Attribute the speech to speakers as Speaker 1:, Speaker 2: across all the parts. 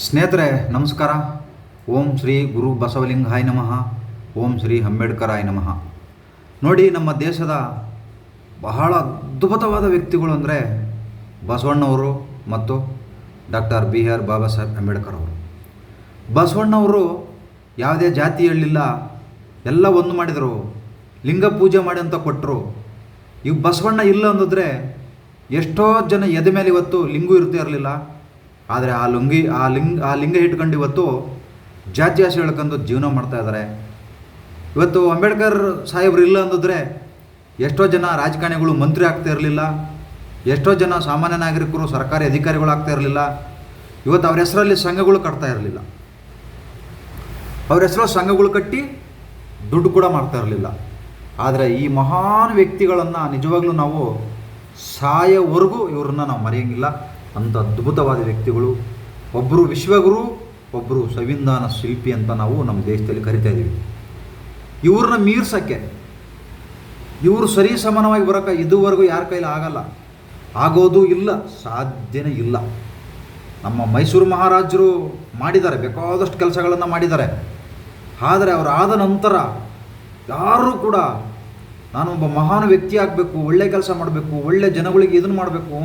Speaker 1: ಸ್ನೇಹಿತರೆ, ನಮಸ್ಕಾರ. ಓಂ ಶ್ರೀ ಗುರು ಬಸವಲಿಂಗಾಯ ನಮಃ. ಓಂ ಶ್ರೀ ಅಂಬೇಡ್ಕರಾಯ ನಮಃ. ನೋಡಿ, ನಮ್ಮ ದೇಶದ ಬಹಳ ಅದ್ಭುತವಾದ ವ್ಯಕ್ತಿಗಳು ಅಂದರೆ ಬಸವಣ್ಣವರು ಮತ್ತು doctor B R Baba Saheb Ambedkar ಅವರು. ಬಸವಣ್ಣವರು ಯಾವುದೇ ಜಾತಿ ಹೇಳಲಿಲ್ಲ ಎಲ್ಲ ಒಂದು ಮಾಡಿದರು, ಲಿಂಗ ಪೂಜೆ ಮಾಡಿ ಅಂತ ಕೊಟ್ಟರು ಇವು ಬಸವಣ್ಣ ಇಲ್ಲ ಅಂದಿದ್ರೆ ಎಷ್ಟೋ ಜನ ಎದೆ ಮೇಲೆ ಇವತ್ತು ಲಿಂಗು ಇರ್ತಾ ಇರಲಿಲ್ಲ. ಆದರೆ ಆ ಲುಂಗಿ, ಆ ಲಿಂಗ ಆ ಲಿಂಗ ಇಟ್ಕೊಂಡು ಇವತ್ತು ಜಾತ್ಯಾಸ ಹೇಳ್ಕೊಂಡು ಜೀವನ ಮಾಡ್ತಾ ಇದ್ದಾರೆ ಇವತ್ತು ಅಂಬೇಡ್ಕರ್ ಸಾಹೇಬ್ರು ಇಲ್ಲ ಅಂದಿದ್ರೆ ಎಷ್ಟೋ ಜನ ರಾಜಕಾರಣಿಗಳು ಮಂತ್ರಿ ಆಗ್ತಾ ಇರಲಿಲ್ಲ, ಎಷ್ಟೋ ಜನ ಸಾಮಾನ್ಯ ನಾಗರಿಕರು ಸರ್ಕಾರಿ ಅಧಿಕಾರಿಗಳು ಆಗ್ತಾ ಇರಲಿಲ್ಲ. ಇವತ್ತು ಅವ್ರ ಹೆಸರಲ್ಲಿ ಸಂಘಗಳು ಕಟ್ತಾ ಇರಲಿಲ್ಲ. ಅವ್ರ ಹೆಸರು ಸಂಘಗಳು ಕಟ್ಟಿ ದುಡ್ಡು ಕೂಡ ಮಾಡ್ತಾ ಇರಲಿಲ್ಲ. ಆದರೆ ಈ ಮಹಾನ್ ವ್ಯಕ್ತಿಗಳನ್ನು ನಿಜವಾಗ್ಲೂ ನಾವು ಸಾಯೋವರೆಗೂ ಇವ್ರನ್ನ ನಾವು ಮರೆಯಂಗಿಲ್ಲ. ಅಂಥ ಅದ್ಭುತವಾದ ವ್ಯಕ್ತಿಗಳು. ಒಬ್ಬರು ವಿಶ್ವಗುರು ಒಬ್ಬರು ಸಂವಿಧಾನ ಶಿಲ್ಪಿ ಅಂತ ನಾವು ನಮ್ಮ ದೇಶದಲ್ಲಿ ಕರಿತಾ ಇದ್ದೀವಿ ಇವ್ರನ್ನ ಮೀರ್ಸೋಕ್ಕೆ, ಇವರು ಸರಿ ಸಮಾನವಾಗಿ ಬರೋಕ್ಕೆ ಇದುವರೆಗೂ ಯಾರ ಕೈಲಿ ಆಗಲ್ಲ. ಆಗೋದು ಇಲ್ಲ, ಸಾಧ್ಯನೇ ಇಲ್ಲ. ನಮ್ಮ ಮೈಸೂರು ಮಹಾರಾಜರು ಮಾಡಿದ್ದಾರೆ, ಬೇಕಾದಷ್ಟು ಕೆಲಸಗಳನ್ನು ಮಾಡಿದ್ದಾರೆ. ಆದರೆ ಅವರು ಆದ ನಂತರ ಯಾರೂ ಕೂಡ ನಾನೊಬ್ಬ ಮಹಾನ್ ವ್ಯಕ್ತಿ ಆಗಬೇಕು, ಒಳ್ಳೆ ಕೆಲಸ ಮಾಡಬೇಕು, ಒಳ್ಳೆ ಜನಗಳಿಗೆ ಇದನ್ನು ಮಾಡಬೇಕು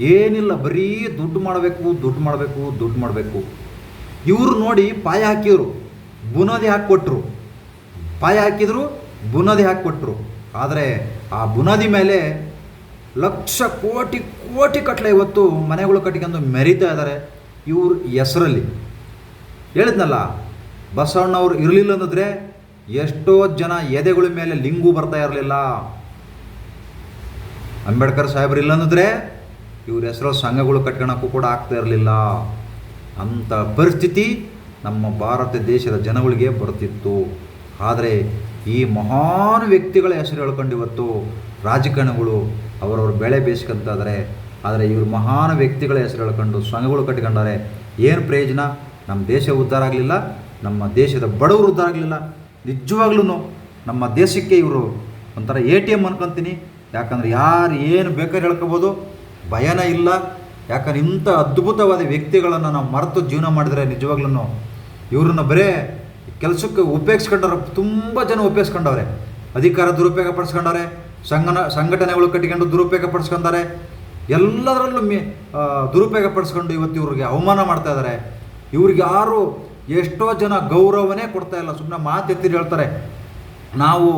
Speaker 1: ಏನಿಲ್ಲ, ಬರೀ ದುಡ್ಡು ಮಾಡಬೇಕು ದುಡ್ಡು ಮಾಡಬೇಕು ದುಡ್ಡು ಮಾಡಬೇಕು. ಇವರು ನೋಡಿ ಪಾಯ ಹಾಕಿದರು, ಬುನಾದಿ ಹಾಕಿಕೊಟ್ರು. ಪಾಯ ಹಾಕಿದ್ರು, ಬುನಾದಿ ಹಾಕಿಕೊಟ್ರು. ಆದರೆ ಆ ಬುನಾದಿ ಮೇಲೆ ಲಕ್ಷ ಕೋಟಿ ಕೋಟಿ ಕಟ್ಟಲೆ ಇವತ್ತು ಮನೆಗಳು ಕಟ್ಕೊಂಡು ಮೆರಿತಾ ಇದ್ದಾರೆ ಇವ್ರ ಹೆಸರಲ್ಲಿ. ಹೇಳಿದ್ನಲ್ಲ, ಬಸವಣ್ಣವ್ರು ಇರಲಿಲ್ಲ ಅನ್ನಿದ್ರೆ ಎಷ್ಟೋ ಜನ ಎದೆಗಳ ಮೇಲೆ ಲಿಂಗು ಬರ್ತಾ ಇರಲಿಲ್ಲ. ಅಂಬೇಡ್ಕರ್ ಸಾಹೇಬ್ರು ಇಲ್ಲ ಅನ್ನಿದ್ರೆ ಇವ್ರ ಹೆಸರು ಸಂಘಗಳು ಕಟ್ಕೊಳಕ್ಕೂ ಕೂಡ ಆಗ್ತಾ ಇರಲಿಲ್ಲ. ಅಂಥ ಪರಿಸ್ಥಿತಿ ನಮ್ಮ ಭಾರತ ದೇಶದ ಜನಗಳಿಗೆ ಬರ್ತಿತ್ತು ಆದರೆ ಈ ಮಹಾನ್ ವ್ಯಕ್ತಿಗಳ ಹೆಸರು ಹೇಳ್ಕೊಂಡು ಇವತ್ತು ರಾಜಕಾರಣಿಗಳು ಅವರವ್ರ ಬೆಳೆ ಬೇಯಿಸ್ಕೊಂತ ಇದ್ದಾರೆ ಆದರೆ ಇವರು ಮಹಾನ್ ವ್ಯಕ್ತಿಗಳ ಹೆಸರು ಹೇಳ್ಕೊಂಡು ಸಂಘಗಳು ಕಟ್ಕೊಂಡಾರೆ ಏನು ಪ್ರಯೋಜನ? ನಮ್ಮ ದೇಶ ಉದ್ಧಾರ ಆಗಲಿಲ್ಲ, ನಮ್ಮ ದೇಶದ ಬಡವರು ಉದ್ಧಾರ ಆಗಲಿಲ್ಲ. ನಿಜವಾಗ್ಲೂ ನಮ್ಮ ದೇಶಕ್ಕೆ ಇವರು ಒಂಥರ ಎ ಟಿ ಎಂ ಅನ್ಕೊತೀನಿ. ಯಾಕಂದ್ರೆ ಯಾರು ಏನು ಬೇಕಾದ್ರೆ ಹೇಳ್ಕೊಬೋದು. ಭಯನೇ ಇಲ್ಲ. ಯಾಕಂದ್ರೆ ಇಂಥ ಅದ್ಭುತವಾದ ವ್ಯಕ್ತಿಗಳನ್ನು ನಾವು ಮರೆತು ಜೀವನ ಮಾಡಿದರೆ ನಿಜವಾಗ್ಲೂ ಇವ್ರನ್ನ ಬರೇ ಕೆಲಸಕ್ಕೆ ಉಪಯೋಗಿಸ್ಕೊಂಡವ್ರೆ ತುಂಬ ಜನ ಉಪಯೋಗಿಸ್ಕೊಂಡವ್ರೆ. ಅಧಿಕಾರ ದುರುಪಯೋಗ ಪಡಿಸ್ಕೊಂಡವ್ರೆ ಸಂಘನ, ಸಂಘಟನೆಗಳು ಕಟ್ಟಿಕೊಂಡು ದುರುಪಯೋಗ ಪಡಿಸ್ಕೊಂಡಾರೆ ಎಲ್ಲದರಲ್ಲೂ ಮಿ ದುರುಪಯೋಗ ಪಡಿಸ್ಕೊಂಡು ಇವತ್ತು ಇವ್ರಿಗೆ ಅವಮಾನ ಮಾಡ್ತಾ ಇದ್ದಾರೆ ಇವ್ರಿಗೆ ಯಾರು ಎಷ್ಟೋ ಜನ ಗೌರವನೇ ಕೊಡ್ತಾ ಇಲ್ಲ. ಸುಮ್ಮನೆ ಮಾತೆತ್ತಿರಿ ಹೇಳ್ತಾರೆ. ನಾವು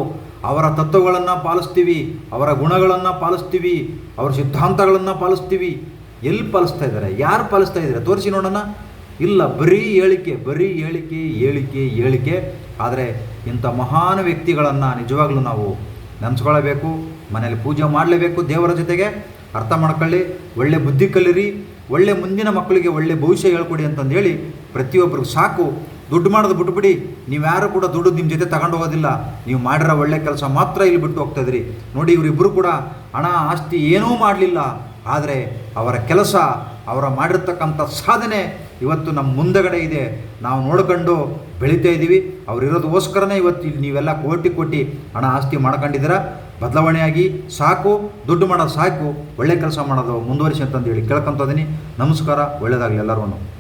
Speaker 1: ಅವರ ತತ್ವಗಳನ್ನು ಪಾಲಿಸ್ತೀವಿ, ಅವರ ಗುಣಗಳನ್ನು ಪಾಲಿಸ್ತೀವಿ, ಅವರ ಸಿದ್ಧಾಂತಗಳನ್ನು ಪಾಲಿಸ್ತೀವಿ. ಎಲ್ಲಿ ಪಾಲಿಸ್ತಾ ಇದ್ದಾರೆ? ಯಾರು ಪಾಲಿಸ್ತಾ ಇದ್ದಾರೆ? ತೋರಿಸಿ ನೋಡೋಣ. ಇಲ್ಲ, ಬರೀ ಹೇಳಿಕೆ ಬರೀ ಹೇಳಿಕೆ ಹೇಳಿಕೆ ಹೇಳಿಕೆ. ಆದರೆ ಇಂಥ ಮಹಾನ್ ವ್ಯಕ್ತಿಗಳನ್ನು ನಿಜವಾಗ್ಲೂ ನಾವು ನೆನೆಸ್ಕೊಳ್ಳಬೇಕು ಮನೇಲಿ ಪೂಜೆ ಮಾಡಲೇಬೇಕು ದೇವರ ಜೊತೆಗೆ. ಅರ್ಥ ಮಾಡ್ಕೊಳ್ಳಿ, ಒಳ್ಳೆ ಬುದ್ಧಿ ಕಲಿರಿ, ಒಳ್ಳೆ ಮುಂದಿನ ಮಕ್ಕಳಿಗೆ ಒಳ್ಳೆ ಭವಿಷ್ಯ ಹೇಳ್ಕೊಡಿ ಅಂತಂದು ಹೇಳಿ ಪ್ರತಿಯೊಬ್ಬರಿಗೂ ಸಾಕು. ದುಡ್ಡು ಮಾಡೋದು ಬಿಟ್ಬಿಡಿ. ನೀವು ಯಾರು ಕೂಡ ದುಡ್ಡು ನಿಮ್ಮ ಜೊತೆ ತಗೊಂಡು ಹೋಗೋದಿಲ್ಲ. ನೀವು ಮಾಡಿರೋ ಒಳ್ಳೆ ಕೆಲಸ ಮಾತ್ರ ಇಲ್ಲಿ ಬಿಟ್ಟು ಹೋಗ್ತಾಯಿದ್ರಿ ನೋಡಿ ಇವರಿಬ್ಬರು ಕೂಡ ಹಣ, ಆಸ್ತಿ ಏನೂ ಮಾಡಲಿಲ್ಲ. ಆದರೆ ಅವರ ಕೆಲಸ, ಅವರ ಮಾಡಿರ್ತಕ್ಕಂಥ ಸಾಧನೆ ಇವತ್ತು ನಮ್ಮ ಮುಂದಗಡೆ ಇದೆ. ನಾವು ನೋಡ್ಕೊಂಡು ಬೆಳೀತಾ ಇದ್ದೀವಿ. ಅವರಿರೋದಕ್ಕೋಸ್ಕರನೇ ಇವತ್ತು ಇಲ್ಲಿ ನೀವೆಲ್ಲ ಕೋಟಿ ಕೋಟಿ ಹಣ, ಆಸ್ತಿ ಮಾಡ್ಕೊಂಡಿದ್ದೀರಾ. ಬದಲಾವಣೆಯಾಗಿ ಸಾಕು, ದುಡ್ಡು ಮಾಡೋದು ಸಾಕು, ಒಳ್ಳೆ ಕೆಲಸ ಮಾಡೋದು ಮುಂದುವರಿಸಿ ಅಂತಂದು ಹೇಳಿ ಕೇಳ್ಕೊತಿದ್ದೀನಿ ನಮಸ್ಕಾರ ಒಳ್ಳೆಯದಾಗಲಿ ಎಲ್ಲರಿಗೂ